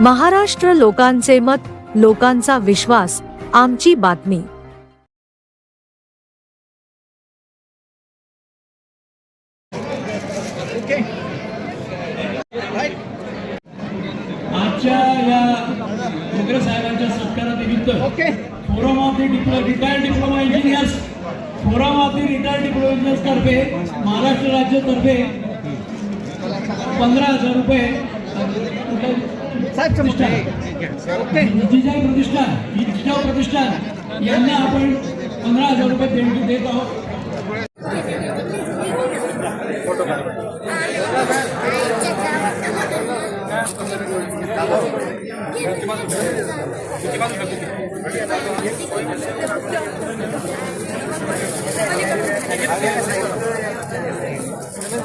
महाराष्ट्र लोकांचे मत लोकांचा विश्वास आमची बातमी. आजच्या या मोगरे साहेबांच्या सत्कारानिमित्त forum of the Diplo retired diploma engineers forum of the retired diploma engineers तर्फे महाराष्ट्र राज्य तर्फे पंधरा हजार रुपये प्रतिष्ठान. जिजाऊ प्रतिष्ठान जिजाऊ प्रतिष्ठान यांना आपण पंधरा हजार रुपये देणगी देत आहोत.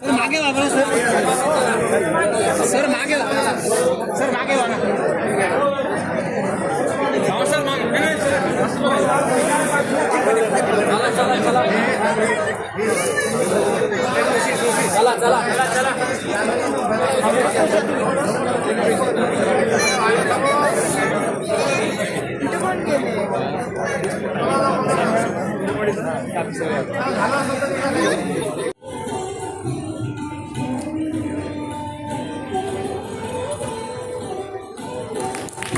सर मागे वापरा सर सर मागे सर मागे वापरा सर चला चला चला चला चला.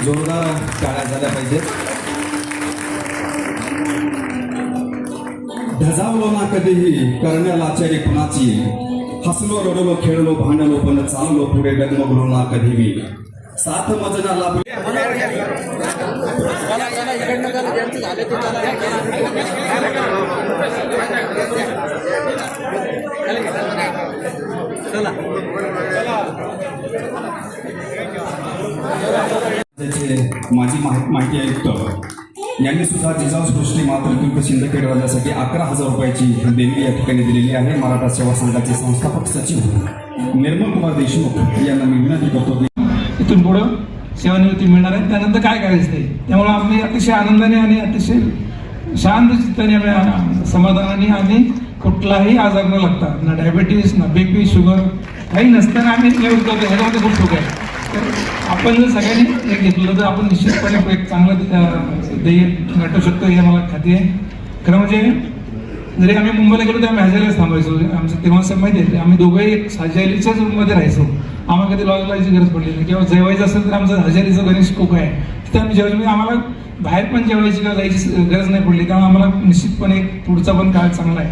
जोरदार टाळ्या झाल्या पाहिजेत. ढजावलो ना कधीही करण्याला आचारी कुणाची? हसलो रडलो खेळलो भांडलो पण चाललो पुढे डगमगलो ना कधीही. साथ मजना लाभ त्याचे माजी माहिती आयुक्त यांनी सुद्धा जिजाऊ सृष्टी मातृत्व शिंदखेड वाजासाठी अकरा हजार रुपयाची देणगी या ठिकाणी दिलेली आहे. मराठा सेवा संघाचे संस्थापक सचिव निर्मल कुमार देशमुख यांना मी विनंती करतो. इथून पुढं सेवानिवृत्ती मिळणार आहे. त्यानंतर काय करायचं ते? त्यामुळे आम्ही अतिशय आनंदाने आणि अतिशय शांत चित्ताने आम्ही समाधानाने आम्ही कुठलाही आजार न लागता ना डायबेटीस ना बीपी शुगर काही नसताना आम्ही निवृत्त होतो ह्याच्यामध्ये खूप सुख आहे. तर आपण जर सगळ्यांनी हे घेतलं तर आपण निश्चितपणे एक चांगलं ध्येय गाठू शकतो हे मला खात्री आहे. खरं म्हणजे जरी आम्ही मुंबईला गेलो तर आम्ही हजारीलाच थांबायचो. आमचं तेव्हा सर माहिती आहे आम्ही दोघंही एक हजारीच्याच रूममध्ये राहायचो. आम्हाला कधी लॉज लावायची गरज पडली नाही. किंवा जेवायचं असेल तर आमचं हजारीचं गणेश कोक आहे. तिथे आम्ही जेवायचो. म्हणजे आम्हाला बाहेर पण जेवायची किंवा जायची गरज नाही पडली. कारण आम्हाला निश्चितपणे पुढचा पण काळ चांगला आहे.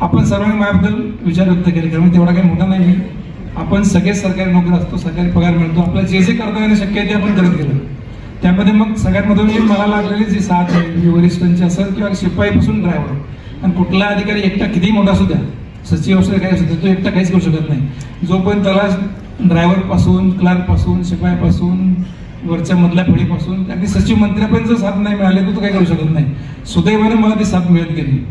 आपण सर्वांनी माझ्याबद्दल विचार व्यक्त केले. कारण तेवढा काही मोठा नाही आपण सगळे सरकारी नोकरी असतो सरकारी पगार मिळतो. आपल्याला जे जे करता येणं शक्य आहे ते आपण करत गेलो. त्यामध्ये मग सगळ्यात महत्त्वाची मला लागलेली जी साथ आहे वरिष्ठांची असेल किंवा शिपाईपासून ड्रायव्हर आणि कुठला अधिकारी एकटा कितीही मोठा असू द्या सचिव असू द्या काही असू द्या तो एकटा काहीच करू शकत नाही. जोपर्यंत त्याला ड्रायव्हरपासून क्लार्कपासून शिपायापासून वरच्या मधल्या फळीपासून अगदी सचिव मंत्र्यापर्यंत साथ नाही मिळाली तर तो काही करू शकत नाही. सुदैवाने मला ती साथ मिळत गेली.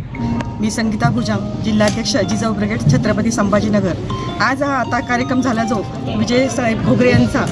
मी संगीता भुजाम जिल्हाध्यक्ष जिजाऊ ब्रिगेड छत्रपती संभाजीनगर. आज हा आता कार्यक्रम झाला जो विजय साहेब घोगरे यांचा.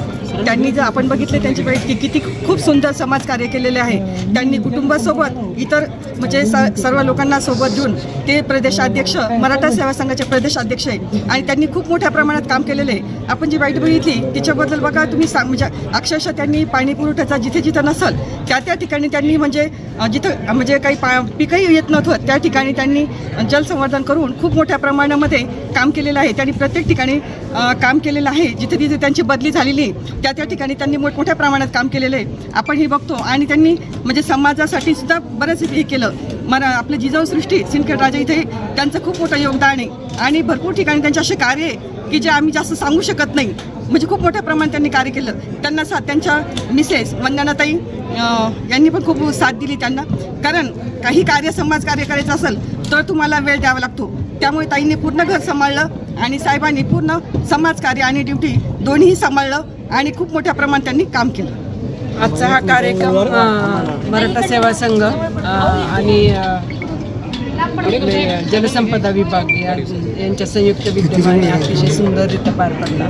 त्यांनी जर आपण बघितले त्यांची की किती खूप सुंदर समाजकार्य केलेले आहे. त्यांनी कुटुंबासोबत इतर म्हणजे स- सर्व लोकांना सोबत घेऊन ते प्रदेशाध्यक्ष मराठा सेवा संघाचे प्रदेशाध्यक्ष आहे. आणि त्यांनी खूप मोठ्या प्रमाणात काम केलेलं आहे. आपण जी वाईट बघितली तिच्याबद्दल बघा तुम्ही सांग म्हणजे अक्षरशः त्यांनी पाणी पुरवठ्याचा जिथे जिथं नसल त्या त्या ठिकाणी त्यांनी म्हणजे जिथं म्हणजे काही पा पिकही येत नव्हतं त्या ठिकाणी त्यांनी जलसंवर्धन करून खूप मोठ्या प्रमाणामध्ये काम केलेलं आहे. त्यांनी प्रत्येक ठिकाणी काम केलेलं आहे. जिथे जिथे त्यांची बदली झालेली आहे त्या त्या ठिकाणी त्यांनी मोठमोठ्या प्रमाणात काम केलेलं आहे. आपण हे बघतो आणि त्यांनी म्हणजे समाजासाठी सुद्धा बरंच हे केलं. मला आपलं जिजाऊ सृष्टी सिंदखेड राजा इथे त्यांचं खूप मोठं योगदान आहे. आणि भरपूर ठिकाणी त्यांचे असे कार्य आहे की जे आम्ही जास्त सांगू शकत नाही. म्हणजे खूप मोठ्या प्रमाणात त्यांनी कार्य केलं. त्यांना साथ त्यांच्या मिसेस वंदनाताई यांनी पण खूप साथ दिली त्यांना. कारण काही कार्य समाज कार्य करायचं असेल तर तुम्हाला वेळ द्यावा लागतो. त्यामुळे ताईंनी पूर्ण घर सांभाळलं. आणि साहेबांनी पूर्ण समाजकार्य आणि ड्युटी दोन्ही सांभाळलं आणि खूप मोठ्या प्रमाणात त्यांनी काम केलं. आजचा हा कार्यक्रम मराठा सेवा संघ आणि जलसंपदा विभाग या यांच्या संयुक्त विद्यमाने अतिशय सुंदररित्या पार पडला.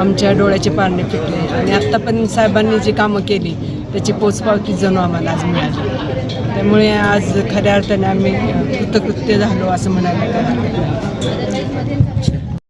आमच्या डोळ्याचे पारणे फिटले आणि आत्ता पण साहेबांनी जी कामं केली त्याची पोचपावती जणू आम्हाला आज मिळाली. त्यामुळे आज खऱ्या अर्थाने आम्ही कृतकृत्य झालो असं म्हणायला